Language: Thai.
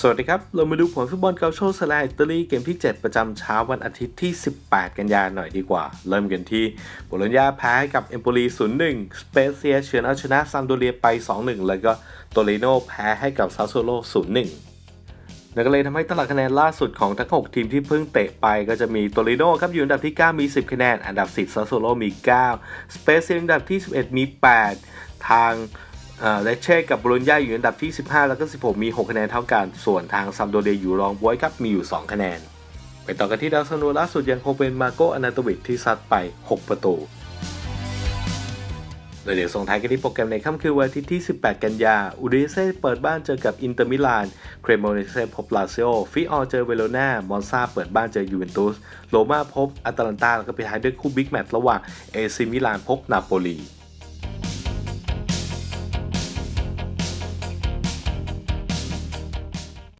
สวัสดีครับ เรามาดูผลฟุตบอลเกาโชสลาอิตาลีเกมที่ 7 ประจำเช้าวันอาทิตย์ที่ 18 กันยายนหน่อยดีกว่า เริ่มกันที่โบโลญญาแพ้ให้กับเอมโปลี 0-1 สเปเซียเฉือนเอาชนะซัมโดเรียไป 2-1 แล้วก็โตเลโนแพ้ให้กับซาโซโล 0-1 นั่นก็เลยทำให้ตารางคะแนนล่าสุดของทั้ง 6 ทีมที่เพิ่งเตะไปก็จะมีโตลิโนครับอยู่อันดับที่ 9 มี 10 คะแนน อันดับ 10 ซาโซโลมี 9 สเปเซียอันดับที่ 11 มี 8 ทาง เลเช่กับบโลญญาอยู่อันดับที่ 15 แล้วก็ 16 มี 6 คะแนนเท่ากัน ส่วนทางซัมโดเรียอยู่รองบวยครับ มีอยู่ 2 คะแนน ไปต่อกันที่ดาวซันโนล่าสุดยังคงเป็นมาโกอนาโตวิชที่ซัดไป 6 ประตูและเดี๋ยวส่งท้ายกันที่โปรแกรมในค่ำคืนวันอาทิตย์ที่ 18 กันยาอุดิเซ่เปิดบ้านเจอกับอินเตอร์มิลาน เครโมเนเซ่พบลาซิโอ ฟิออเจอเวโรนา มอนซาเปิดบ้านเจอยูเวนตุส โรม่าพบอาตาลันตา แล้วก็ปิดท้ายด้วยคู่บิ๊กแมตช์ระหว่างเอซิมิลานพบนาโปลี